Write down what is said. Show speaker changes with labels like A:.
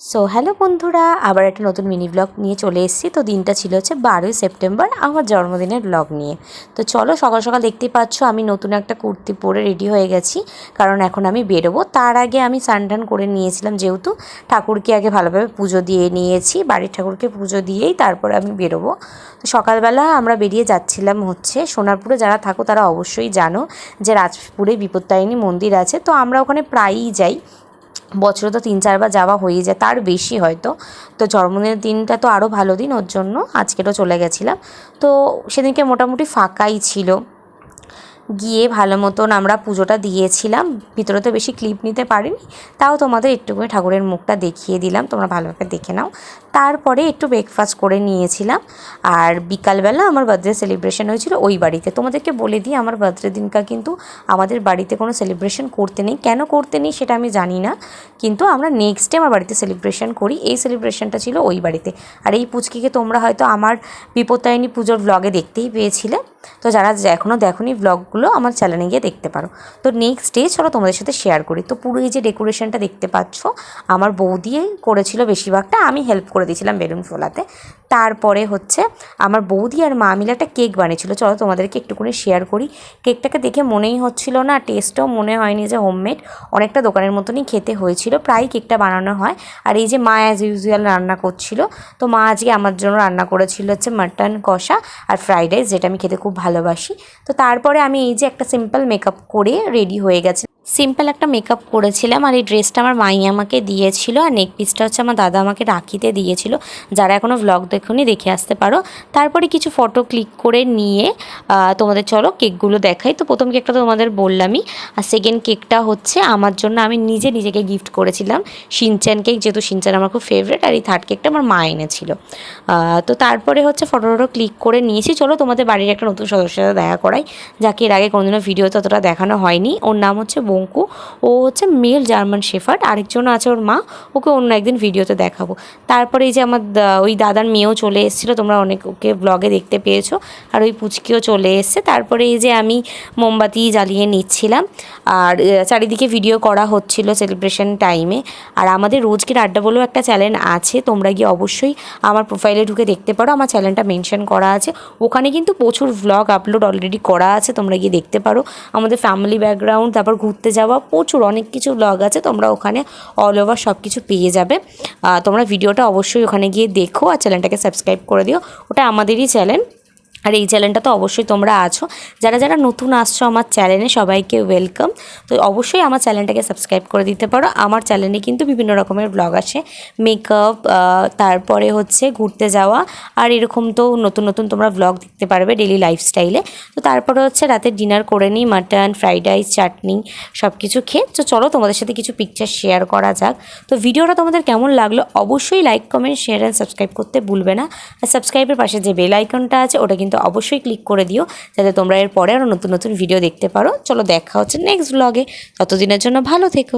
A: So hello বন্ধুরা, আবার একটা নতুন মিনি ব্লগ নিয়ে চলে এসেছি। তো দিনটা ছিল হচ্ছে বারোই সেপ্টেম্বর, আমার জন্মদিনের ব্লগ নিয়ে। তো চলো সকাল সকাল দেখতেই পাচ্ছ, আমি নতুন একটা কুর্তি পরে রেডি হয়ে গেছি। কারণ এখন আমি বেরোবো। তার আগে আমি স্নান করে নিয়েছিলাম যেহেতু, ঠাকুরকে আগে ভালোভাবে পুজো দিয়ে নিয়েছি। বাড়ির ঠাকুরকে পুজো দিয়েই তারপরে আমি বেরোবো। তো সকালবেলা আমরা বেরিয়ে যাচ্ছিলাম হচ্ছে সোনারপুরে। যারা থাকো তারা অবশ্যই জানো যে রাজপুরে বিপত্তারিণী মন্দির আছে। তো আমরা ওখানে প্রায়ই যাই। বছরে তো তিন, চারবার যাওয়া হয়ে যায়, তার বেশি হয়তো। তো জন্মদিনের দিনটা তো আরও ভালো দিন, ওর জন্য আজকেরও চলে গেছিলাম। তো সেদিনকে মোটামুটি ফাঁকাই ছিল। গিয়ে ভালো মতন আমরা পুজোটা দিয়েছিলাম। ভিতরে তো বেশি ক্লিপ নিতে পারিনি। তাও তোমাদের একটুখানি ঠাকুরের মুখটা দেখিয়ে দিলাম। তোমরা ভালোভাবে দেখে নাও। তারপরে একটু ব্রেকফাস্ট করে নিয়েছিলাম। আর বিকালবেলা আমার বার্থডে সেলিব্রেশন হয়েছিল ওই বাড়িতে। তোমাদেরকে বলে দিই, আমার বার্থডে দিনকা কিন্তু আমাদের বাড়িতে কোনো সেলিব্রেশন করতে নেই। কেন করতে নেই সেটা আমি জানি না। কিন্তু আমরা নেক্সট ডে আমার বাড়িতে সেলিব্রেশন করি। এই সেলিব্রেশনটা ছিল ওই বাড়িতে। আর এই পুচকিকে তোমরা হয়তো আমার বিপত্তায়নী পুজোর ব্লগে দেখতেই পেয়েছিলে। তো যারা এখনও দেখোনি ব্লগগুলো আমার চ্যানেলে গিয়ে দেখতে পারো। তো নেক্সট ডে চলো তোমাদের সাথে শেয়ার করি। তো পুরো এই যে ডেকোরেশনটা দেখতে পাচ্ছ, আমার বৌদি করেছিল বেশিরভাগটা, আমি হেল্প করে দিয়েছিলাম বেলুন ফোলাতে। তারপরে হচ্ছে আমার বৌদি আর মা মিলে একটা কেক বানিয়েছিল। চলো তোমাদেরকে একটুখানি শেয়ার করি। কেকটাকে দেখে মনেই হচ্ছিল না টেস্টও মনে হয়নি যে হোমমেড অনেকটা দোকানের মতনই খেতে হয়েছিল। প্রায় কেকটা বানানো হয়। আর এই যে মা অ্যাজ ইউজুয়াল রান্না করছিল, তো মা আজকে আমার জন্য রান্না করেছিল হচ্ছে মাটন কষা আর ফ্রাইড রাইস যেটা আমি খেতে খুব ভালোবাসি। তো তারপরে আমি এই যে একটা সিম্পল মেকআপ করে রেডি হয়ে গেছি সিম্পল একটা মেকআপ করেছিলাম আর এই ড্রেসটা আমার মাই আমাকে দিয়েছিল আর নেক পিসটা হচ্ছে আমার দাদা আমাকে রাখিতে দিয়েছিল। যারা এখনও ভ্লগ দেখুনি, দেখে আসতে পারো। তারপরে কিছু ফটো ক্লিক করে নিয়ে তোমাদের চলো কেকগুলো দেখাই। তো প্রথম কেকটা তোমাদের বললামই। আর সেকেন্ড কেকটা হচ্ছে আমার জন্য আমি নিজে নিজেকে গিফট করেছিলাম। সিনচান কেক যেহেতু সিনচান আমার খুব ফেভারেট আর এই থার্ড কেকটা আমার মা এনেছিল। তো তারপরে হচ্ছে ফটো টটো ক্লিক করে নিয়েছি। চলো তোমাদের বাড়ির একটা নতুন সদস্যের দেখা করাই। যাকে এর আগে কোনোদিনও ভিডিও ততটা দেখানো হয়নি। ওর নাম হচ্ছে বঙ্কু ও হচ্ছে মেল জার্মান শেফার্ড, আরেকজন আছে ওর মা, ওকে অন্য একদিন ভিডিওতে দেখাবো। তারপরে এই যে আমার ওই দাদার মেয়েও চলে এসেছিল, তোমরা অনেক ওকে ব্লগে দেখতে পেয়েছ। আর ওই পুচকিও চলে এসছে। তারপরে এই যে আমি মোমবাতি জ্বালিয়ে নিচ্ছিলাম। আর চারিদিকে ভিডিও করা হচ্ছিল সেলিব্রেশন টাইমে আর আমাদের রোজকের আড্ডা বলেও একটা চ্যানেল আছে, তোমরা গিয়ে অবশ্যই আমার প্রোফাইলে ঢুকে দেখতে পারো। আমার চ্যানেলটা মেনশন করা আছে। ওখানে কিন্তু প্রচুর ভ্লগ আপলোড অলরেডি করা আছে, তোমরা গিয়ে দেখতে পারো। আমাদের ফ্যামিলি ব্যাকগ্রাউন্ড তারপর ঘুরতে যাওয়া প্রচুর, অনেক কিছু ব্লগ আছে, তোমরা ওখানে অল ওভার সব কিছু পেয়ে যাবে। তোমরা ভিডিওটা অবশ্যই ওখানে গিয়ে দেখো আর চ্যানেলটাকে সাবস্ক্রাইব করে দিও। ওটা আমাদেরই চ্যানেল আর এই চ্যানেলটা তো অবশ্যই তোমরা আছো। যারা যারা নতুন আসছো আমার চ্যানেলে সবাইকে ওয়েলকাম তো অবশ্যই আমার চ্যানেলটাকে সাবস্ক্রাইব করে দিতে পারো। আমার চ্যানেলে কিন্তু বিভিন্ন রকমের ব্লগ আসে। মেকআপ তারপরে হচ্ছে ঘুরতে যাওয়া। আর এরকম তো নতুন নতুন তোমরা ব্লগ দেখতে পারবে ডেলি লাইফস্টাইলে তো তারপরে হচ্ছে রাতে ডিনার করে নিই মাটন ফ্রাইড রাইস চাটনি সব কিছু খেয়ে। তো চলো তোমাদের সাথে কিছু পিকচার শেয়ার করা যাক। তো ভিডিওটা তোমাদের কেমন লাগল অবশ্যই like comment share and subscribe করতে ভুলবে না। আর সাবস্ক্রাইবের পাশে যে বেল আইকনটা আছে, ওটা কিন্তু অবশ্যই ক্লিক করে দিও, যাতে তোমরা এর পরে আরও নতুন নতুন ভিডিও দেখতে পারো। চলো দেখা হচ্ছে নেক্সট ব্লগে ততদিনের জন্য ভালো থেকো।